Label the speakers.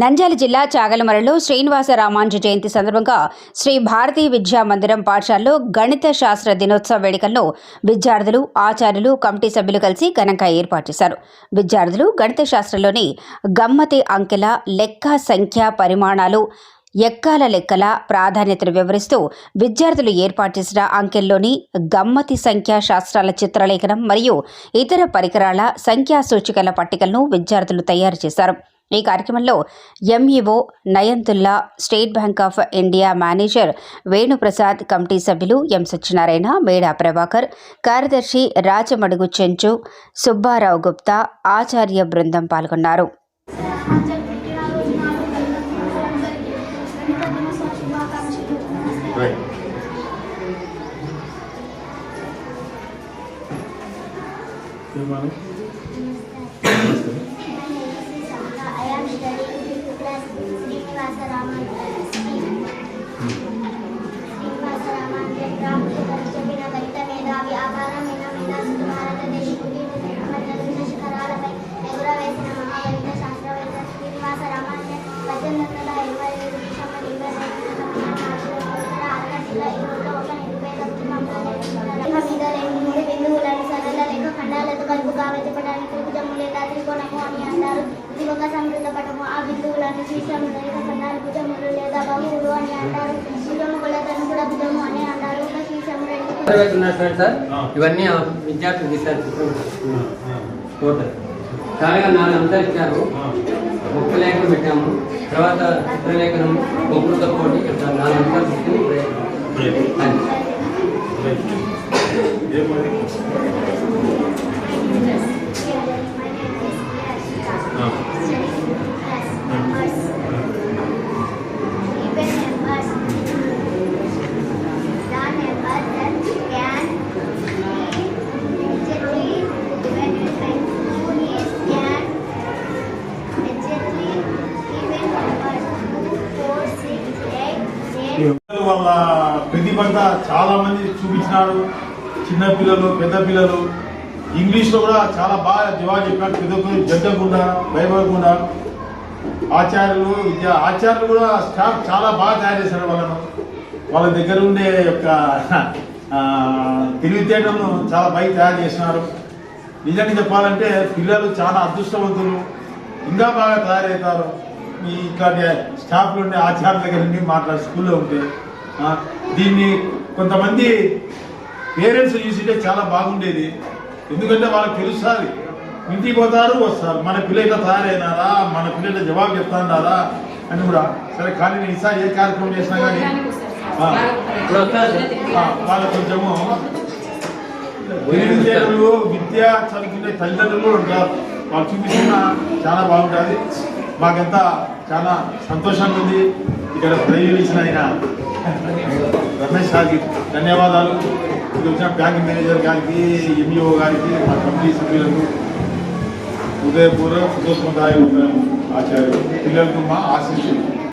Speaker 1: నంద్యాల జిల్లా చాగలమరలో శ్రీనివాస రామానుజ జయంతి సందర్భంగా శ్రీ భారతీ విద్యా మందిరం పాఠశాలలో గణిత శాస్త్ర దినోత్సవ వేడుకల్లో విద్యార్థులు ఆచార్యులు కమిటీ సభ్యులు కలిసి ఘనంగా ఏర్పాటు చేశారు. విద్యార్థులు గణిత శాస్త్రంలోని గమ్మతి అంకెల లెక్క సంఖ్య పరిమాణాలు ఎక్కాల లెక్కల ప్రాధాన్యతను వివరిస్తూ విద్యార్థులు ఏర్పాటు చేసిన అంకెల్లోని గమ్మతి సంఖ్యా శాస్త్రాల చిత్రలేఖనం మరియు ఇతర పరికరాల సంఖ్యా సూచికల పట్టికలను విద్యార్థులు తయారు చేశారు. ఈ కార్యక్రమంలో MEO Nayamathulla State Bank of India manager Venuprasad committee సభ్యులు ఎం సత్యనారాయణ మేడా ప్రభాకర్ కార్యదర్శి రాజమడుగు చెంచు సుబ్బారావు గుప్తా ఆచార్య బృందం పాల్గొన్నారు
Speaker 2: am studying fifth class Srinivasaraman Srinivasaraman Ram Kalchapina Kalita Meda Vyapara Mena Meda Sudharata Deshikuti Mandalusna Shikarala Pai Negura Vesna Mahavarita Shastra Vesna Srinivasaraman Vajananta సమృద్ధ పటము ఆ బిందువులను శీర్షము రేఖ ఖండాలు భుజములు లేదా బహువులు అని అంటారు. భుజము కొలతను కూడా భుజము అని అంటారు. ఒక శీర్షము రెండు
Speaker 3: సార్. ఇవన్నీ విద్యార్థులు తీశారు. టోటల్ చాలా నాలుగు అంశాలు ఇచ్చారు. ముక్క లేఖలు పెట్టాము. తర్వాత చిత్రలేఖనం బొగ్గులతో పోటీ నాలుగు అంశాలు
Speaker 4: వాళ్ళ ప్రతిభంత చాలా మంది చూపించినారు. చిన్న పిల్లలు పెద్ద పిల్లలు. ఇంగ్లీష్లో కూడా చాలా బాగా జవాబు చెప్పారు పెద్ద పెద్ద భయపడకుండా ఆచార్యులు విద్యా ఆచార్యులు కూడా స్టాఫ్ చాలా బాగా తయారు చేశారు వాళ్ళను. వాళ్ళ దగ్గర ఉండే యొక్క తెలివితేటలను చాలా బాగా తయారు చేసినారు. నిజంగా చెప్పాలంటే పిల్లలు చాలా అదృష్టవంతులు. ఇంకా బాగా తయారవుతారు. మీ ఇట్లాంటి స్టాఫ్లు ఉండే ఆచార్య దగ్గర నుండి మాట్లాడే స్కూల్లో ఉంటే దీన్ని కొంతమంది పేరెంట్స్ చూసింటే చాలా బాగుండేది. ఎందుకంటే వాళ్ళకి తెలుస్తుంది ఇంటికి పోతారు వస్తారు. మన పిల్లల తయారైనారా? మన పిల్లల జవాబు చెప్తాన్నారా అని కూడా. సరే కానీ నేను ఈసారి ఏ కార్యక్రమం చేసినా కానీ వాళ్ళ కొంచెము తెలివితేటలు విద్య చదువుకునే తల్లిదండ్రులు ఉంటారు. వాళ్ళు చూపించిన చాలా బాగుంటుంది. మాకంతా చాలా సంతోషంగా ఉంది ఇక్కడ ప్రైజులు ఇచ్చిన ఆయన రమేష్ సార్కి ధన్యవాదాలు. ఇక్కడ వచ్చిన బ్యాంక్ మేనేజర్ గారికి ఎంఈఓ గారికి మా కమిటీ సభ్యులకు ఉదయపూర్వ సుదోత్మదాయ ఆచార్యులు. పిల్లలకు మా ఆశీస్సులు.